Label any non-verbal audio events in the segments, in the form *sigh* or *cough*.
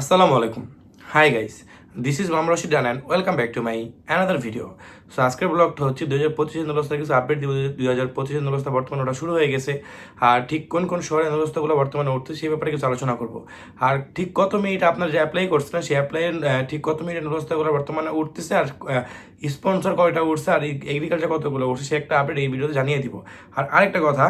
আসসালামু আলাইকুম। Hi guys this is মাম রশিদ ডান and welcome back to my another video so আজকের ব্লগটা হচ্ছে দুই হাজার পঁচিশের নলস্তা কিছু আপডেট দিব দুই হাজার পঁচিশের নলস্তা বর্তমানে ওটা শুরু হয়ে গেছে। আর ঠিক কোন কোন শহরে নলস্তাগুলো বর্তমানে উঠছে সেই ব্যাপারে কিছু আলোচনা করব। আর ঠিক কত মিনিট আপনার যে অ্যাপ্লাই করছেন, সেই অ্যাপ্লাইয়ের ঠিক কত মিনিট নলস্তাগুলো বর্তমানে উঠতেছে আর স্পন্সর কয়টা উঠছে আর এগ্রিকালচার কতগুলো উঠছে, সে একটা আপডেট এই ভিডিওতে জানিয়ে দিব। আর আরেকটা কথা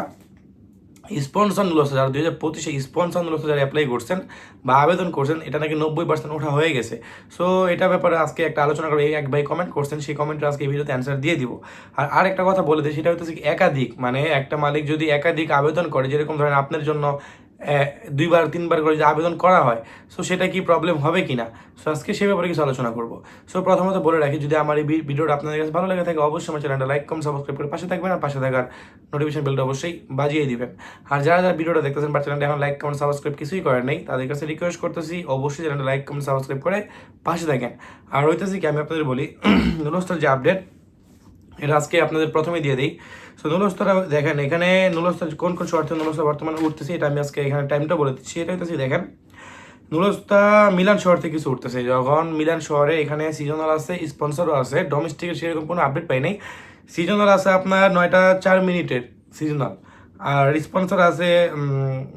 স্পন্সর নিল যারা দুই হাজার পঁচিশে স্পন্সর নিল যারা অ্যাপ্লাই করছেন বা আবেদন করছেন, এটা নাকি নব্বই পার্সেন্ট ওঠা হয়ে গেছে। সো এটা ব্যাপারে আজকে একটা আলোচনা করব এক ভাই কমেন্ট করছেন, সেই কমেন্টে আজকে এই ভিডিওতে অ্যান্সার দিয়ে দিব। আর আরেকটা কথা বলে দিই, সেটা হচ্ছে একাধিক মানে একটা মালিক যদি একাধিক আবেদন করে, যেরকম ধরেন আপনার জন্য দুইবার, তিনবার করে যে আবেদন করা হয় সো সেটা কি প্রবলেম হবে কি না সো আজকে সে ব্যাপারে কিছু আলোচনা করব। সো প্রথমত বলে রাখি, যদি আমার এই ভিডিওটা আপনাদের কাছে ভালো লেগে থাকে, অবশ্যই আমার চ্যানেলটা লাইক কম সাবস্ক্রাইব করে পাশে থাকবেন, আর পাশে থাকার নোটিফিকেশন বেলটা অবশ্যই বাজিয়ে দিবেন। আর যারা যারা ভিডিওটা দেখতেছেন বা চ্যানেলটা এখন লাইক কমেন্ট সাবস্ক্রাইব কিছুই করেন নাই, তাদের কাছে রিকোয়েস্ট করতেছি, অবশ্যই চ্যানেলটা লাইক কমেন্ট সাবস্ক্রাইব করে পাশে থাকেন। আর হইতেছি কি, আমি আপনাদের বলি *clears throat* নুলস্টার যে আপডেট এটা আজকে আপনাদের প্রথমে দিয়ে দিই। সো নুলস্তরা দেখেন, এখানে নুলস্তর কোন কোন শর্তে নুলস্তর বর্তমানে উঠতেছে, এটা আমি আজকে এখানে টাইমটা বলে দিচ্ছি। এটা হইতেছি, দেখেন, নুলস্তা মিলান শহর থেকে কিছু উঠতেছে যখন মিলান শহরে এখানে সিজনাল আছে স্পন্সরও আছে ডোমেস্টিকের সেরকম কোনো আপডেট পাই নাই। সিজনাল আছে আপনার নয়টা চার মিনিটের সিজনাল আর স্পন্সর আছে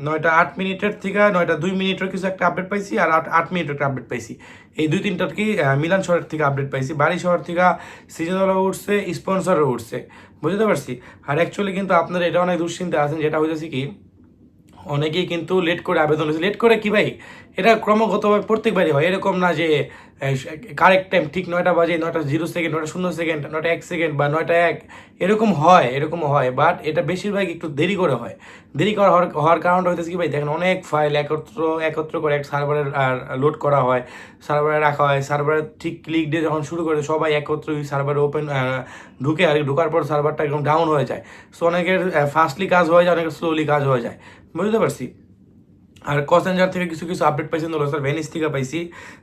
নয়টা আট মিনিটের থেকে নয়টা দুই মিনিটের কিছু একটা আপডেট পাইছি আর আট আট মিনিটের একটা আপডেট পাইছি। এই দুই তিনটার কি মিলান শহরের থেকে আপডেট পাইছি। বাড়ি শহর থেকে সিজনালও উঠছে, স্পন্সরও উঠছে। বুঝতে পারছি? আর অ্যাকচুয়ালি কিন্তু আপনার এটা অনেক দুশ্চিন্তা আছেন, যেটা হইতেছে কি, অনেকেই কিন্তু লেট করে আবেদন হয়েছে লেট করে কি ভাই? এটা ক্রমাগতভাবে প্রত্যেকবারই হয়। এরকম না যে কারেক্ট টাইম ঠিক নয়টা বাজে, নয়টা জিরো সেকেন্ড নয়টা শূন্য সেকেন্ড নয়টা এক সেকেন্ড বা নয়টা এক, এরকম হয় এরকম হয় বাট এটা বেশিরভাগ একটু দেরি করে হয়। দেরি করা হওয়ার হওয়ার কারণটা হইতেছে কি ভাই, দেখেন অনেক ফাইল একত্র একত্র করে এক সার্ভারে লোড করা হয় সার্ভারে রাখা হয় সার্ভারে ঠিক ক্লিক দিয়ে যখন শুরু করে সবাই একত্র ওই সার্ভারে ওপেন ঢুকে আর ঢোকার পর সার্ভারটা একদম ডাউন হয়ে যায়। সো অনেকের ফাস্টলি কাজ হয়ে যায়, অনেকের স্লোলি কাজ হয়ে যায়। বুঝতে পারছি? আর কসেঞ্জার থেকে কিছু কিছু আপডেট পাইছি নুলস্টার ভেনিস থেকে পাইছি,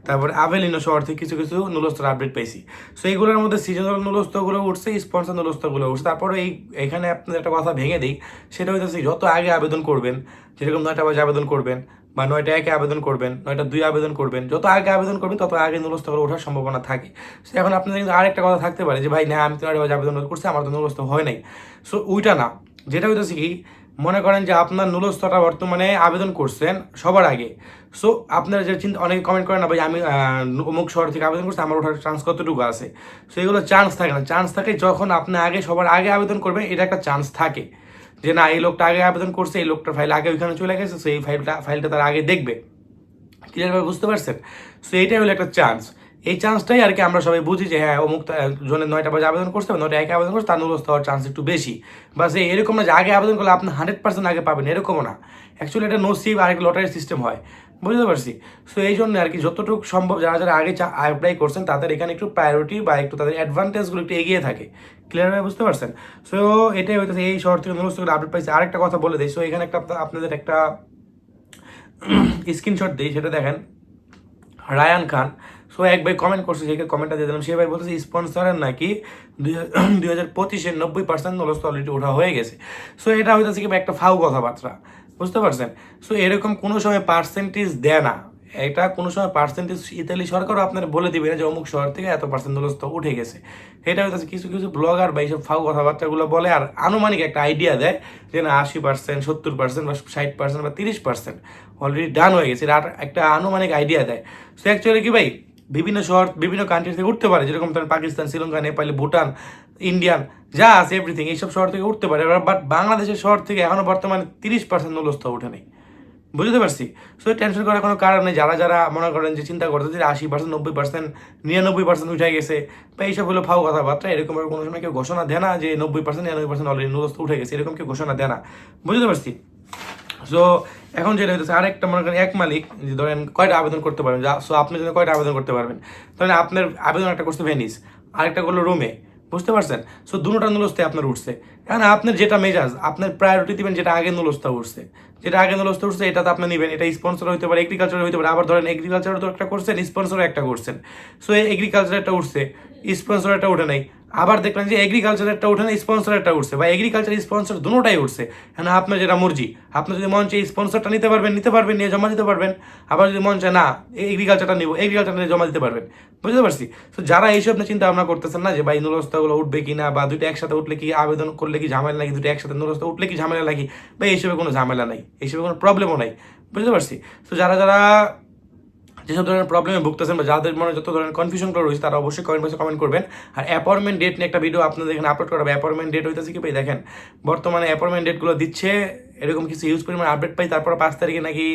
তারপরে আভেলিনো শহর থেকে কিছু কিছু নুলস্টার আপডেট পাইছি। সো এইগুলোর মধ্যে সিজনাল নুলস্তগুলো উঠছে স্পন্সর নুলস্তগুলো উঠছে। তারপরে এই, এখানে আপনাদের একটা কথা ভেঙে দিই, সেটা হইতেছে যত আগে আবেদন করবেন, যেরকম নয়টা বাজে আবেদন করবেন, বা নয়টা একে আবেদন করবেন, নয়টা দুই আবেদন করবেন, যত আগে আবেদন করবেন, তত আগে নুলস্তগুলো ওঠার সম্ভাবনা থাকে। সো এখন আপনাদের কিন্তু আরেকটা কথা থাকতে পারে যে, ভাই, না, আমি তো নয়টা বাজে আবেদন করছি, আমার তো নুলস্ত হয় নাই। সো ওইটা না। যেটা হইতেছে কি মনে করেন যে আপনার নুলস্তটা বর্তমানে আবেদন করছেন সবার আগে। সো আপনারা যে চিন্তা অনেকে কমেন্ট করেন না, ভাই, আমি অমুক শহর থেকে আবেদন করছি, আমার ওঠার চান্স কতটুকু আছে? সো এগুলো চান্স থাকে না। চান্স থাকে যখন আপনি আগে সবার আগে আবেদন করবেন, এটা একটা চান্স থাকে। যে না, এই লোকটা আগে আবেদন করছে, এই লোকটার ফাইল আগে ওইখানে চলে গেছে সো এই ফাইলটা ফাইলটা তারা আগে দেখবে। ক্লিয়ারভাবে বুঝতে পারছেন? সো এইটাই হলো একটা চান্স এই চান্সটাই আর কি আমরা সবাই বুঝি যে হ্যাঁ অমুক জনের নয়টা বাজে আবেদন করতে হবে নয়টা একে আবেদন করছে, তার নুরস্ত হওয়ার চান্স একটু বেশি। বা সে এরকম না যে, আগে আবেদন করলে আপনি হান্ড্রেড পার্সেন্ট আগে পাবেন, এরকমও না। অ্যাকচুয়ালি এটা নসিব আর এক লটারি সিস্টেম হয়। বুঝতে পারছি? সো এই জন্য আর কি যতটুকু সম্ভব যারা যারা আগে অ্যাপ্লাই করছেন, তাদের এখানে একটু প্রায়োরিটি বা একটু তাদের অ্যাডভান্টেজগুলো একটু এগিয়ে থাকে। ক্লিয়ারভাবে বুঝতে পারছেন? সো এটাই হইতেছে, এই শহর থেকে নুরস্ত আপডেট পাইছে। আরেকটা কথা বলে দিই। সো এখানে একটা আপনাদের একটা *clears throat* স্ক্রিনশট দিই, সেটা দেখেন। রায়ান খান। সো এক ভাই কমেন্ট করছে যে কমেন্টটা দিয়ে দিলাম। সে ভাই বলতেছে স্পন্সরের নাকি দুই *clears throat* হাজার পঁচিশের নব্বই পার্সেন্ট নলস্ত অলরেডি ওঠা হয়ে গেছে। সো এটা হইতেছে কি একটা ফাউ কথাবার্তা। বুঝতে পারছেন? সো এরকম কোনো সময় পার্সেন্টেজ দেয় না। এটা কোনো সময় পার্সেন্টেজ ইতালি সরকারও আপনার বলে দিবে না যে, অমুক শহর থেকে এত পার্সেন্ট নলস্ত উঠে গেছে। এটা হইতেছে কিছু কিছু ব্লগার বা এইসব ফাউ কথাবার্তাগুলো বলে আর আনুমানিক একটা আইডিয়া দেয় যে, না, আশি পার্সেন্ট সত্তর পার্সেন্ট বা ষাট পার্সেন্ট বা তিরিশ পার্সেন্ট অলরেডি ডান হয়ে গেছে। আর একটা আনুমানিক আইডিয়া দেয়। সো অ্যাকচুয়ালি কি ভাই বিভিন্ন শহর, বিভিন্ন কান্ট্রি থেকে উঠতে পারে, যেরকম ধরেন পাকিস্তান, শ্রীলঙ্কা, নেপাল, ভুটান, ইন্ডিয়ান, যা আছে এভরিথিং এইসব শহর থেকে উঠতে পারে। বাট বাংলাদেশের শহর থেকে এখনও বর্তমানে তিরিশ পার্সেন্ট নুলস্থ উঠে নেই। বুঝতে পারছি? সো টেনশন করার কোনো কারণ যারা যারা মনে করেন যে চিন্তা করতে যে আশি পার্সেন্ট নব্বই পার্সেন্ট নিরানব্বই পার্সেন্ট উঠে গেছে, বা এইসব হলো ফাও কথাবার্তা, এরকম কোনো সময় কেউ ঘোষণা দেয় না যে নব্বই পার্সেন্ট নিরানব্বই পার্সেন্ট অলরেডি নুলস্থ উঠে গেছে, এরকম কেউ ঘোষণা দেয় না। বুঝতে পারছি? সো এখন যেটা হচ্ছে আরেকটা মনে করেন এক মালিক, যে ধরেন কয়টা আবেদন করতে পারবেন? সো আপনি যদি কয়টা আবেদন করতে পারবেন? ধরেন আপনার আবেদন একটা করছে ভেনিস আরেকটা করল রোমে বুঝতে পারছেন? সো দুটোটা নুলস্তে আপনার উঠছে। এখন আপনার যেটা মেজাজ, আপনার প্রায়োরিটি দিবেন যেটা আগে নুলস্তা উঠছে। যেটা আগে নুলস্তা উঠছে, এটা তো আপনি নেবেন, এটা স্পন্সর হতে পারে এগ্রিকালচার হতে পারে, আবার ধরেন এগ্রিকালচার তো একটা করছেন স্পন্সর একটা করছেন। সো এগ্রিকালচার একটা উঠছে স্পন্সর একটা উঠে নাই। আবার দেখলেন যে এগ্রিকালচারেরটা উঠে না স্পন্সরেরটা উঠছে বা এগ্রিকালচার স্পন্সর দুটোটাই উঠছে। এখন আপনার যেটা মর্জি। আপনি যদি মন চাই স্পন্সরটা নিতে পারবেন নিতে পারবেন, নিয়ে জমা দিতে পারবেন। আবার যদি মন চায় না এগ্রিকালচারটা নিব এগ্রিকালচারটা নিয়ে জমা দিতে পারবেন। বুঝতে পারছি? তো যারা এইসব নিয়ে চিন্তা ভাবনা করতেছেন না যে, ভাই, নুরস্তাগুলো উঠবে কি না বা দুইটা একসাথে উঠলে কি আবেদন করলে কি ঝামেলা নাকি? দুটো একসাথে নুরস্তা উঠলে কি ঝামেলা নাকি? বা এইসবে কোনো ঝামেলা নাই। এইসবে কোনো প্রবলেমও নাই। বুঝতে পারছি? তো যারা যারা যেসব ধরনের প্রবলেমে ভুগতেছেন বা যাদের মনে যত ধরনের কনফিউশনগুলো রয়েছে, তারা অবশ্যই কমেন্ট বক্সে কমেন্ট করবেন। আর অ্যাপয়েন্টমেন্ট ডেট নিয়ে একটা ভিডিও আপনাদের এখানে আপলোড করা হবে। অ্যাপয়েন্টমেন্ট ডেট হইতেছে কি ভাই? দেখেন, বর্তমানে অ্যাপয়েন্টমেন্ট ডেটগুলো দিচ্ছে এরকম কিছু ইউজ পরিমাণ আপডেট পাই, তারপর পাঁচ তারিখে নাকি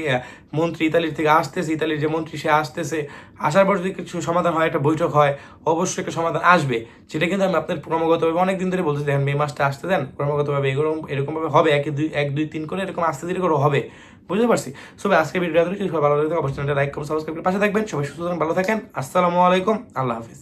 মন্ত্রী ইতালির থেকে আসতেছে, ইতালির যে মন্ত্রী সে আসতেছে। আসার পর যদি কিছু সমাধান হয়, একটা বৈঠক হয়, অবশ্যই একটা সমাধান আসবে। সেটা কিন্তু আমি আপনার ক্রমাগতভাবে অনেক দিন ধরে বলতে দেখেন মে মাসটা আসতে দেন, ক্রমাগতভাবে এরকম, এরকমভাবে হবে, এক দুই এক, দুই, তিন করে এরকম আস্তে ধীরে করে হবে। বুঝতে পারছি? সবাই আজকে সবাই ভালো লাগে, অবশ্যই লাইক কমেন্ট সাবস্ক্রাইব করে পাশে থাকবেন। সবাই সুস্থ থাকেন, ভালো থাকেন। আসসালামু আলাইকুম। আল্লাহ হাফিজ।